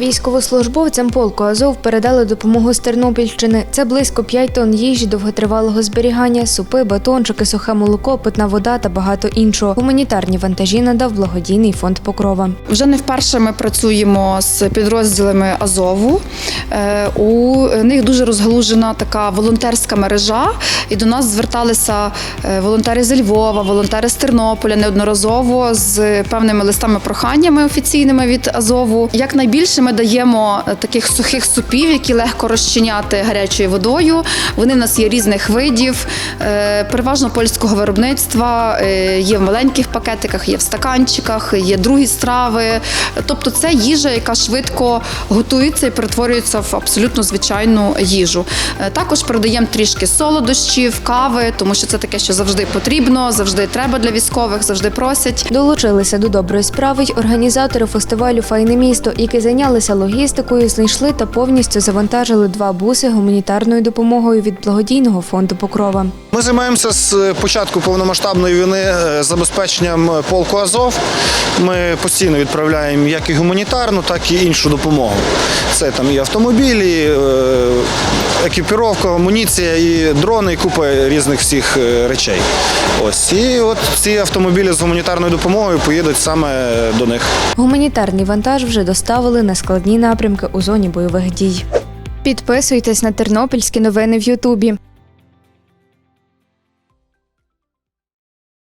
Військовослужбовцям полку Азов передали допомогу з Тернопільщини. Це близько 5 тонн їжі довготривалого зберігання, супи, батончики, сухе молоко, питна вода та багато іншого. Гуманітарні вантажі надав благодійний фонд Покрова. Вже не вперше ми працюємо з підрозділами Азову. Е, У них дуже розгалужена така волонтерська мережа, і до нас зверталися е, волонтери з Львова, волонтери з Тернополя неодноразово з певними листами проханнями офіційними від Азову. Якнайбільше ми даємо е, таких сухих супів, які легко розчиняти гарячою водою. Вони в нас є різних видів, е, переважно польського виробництва. е, Є в маленьких пакетиках, є в стаканчиках, є другі страви. Тобто, це їжа, яка швидко готується і перетворюється в абсолютно звичайну їжу. Також продаємо трішки солодощів, кави, тому що це таке, що завжди потрібно, завжди треба для військових, завжди просять. Долучилися до доброї справи й організатори фестивалю Файне місто, які зайнялися логістикою, знайшли та повністю завантажили два буси гуманітарною допомогою від благодійного фонду Покрова. Ми займаємося з початку повномасштабної війни е, забезпеченням полку Азов. Ми постійно відправляємо як і гуманітарну, так і іншу допомогу. Це там і автомобілі, е, екіпіровка, амуніція, і дрони, і купа різних всіх е, речей. Ось і от ці автомобілі з гуманітарною допомогою поїдуть саме до них. Гуманітарний вантаж вже доставили на складні напрямки у зоні бойових дій. Підписуйтесь на тернопільські новини в Ютубі.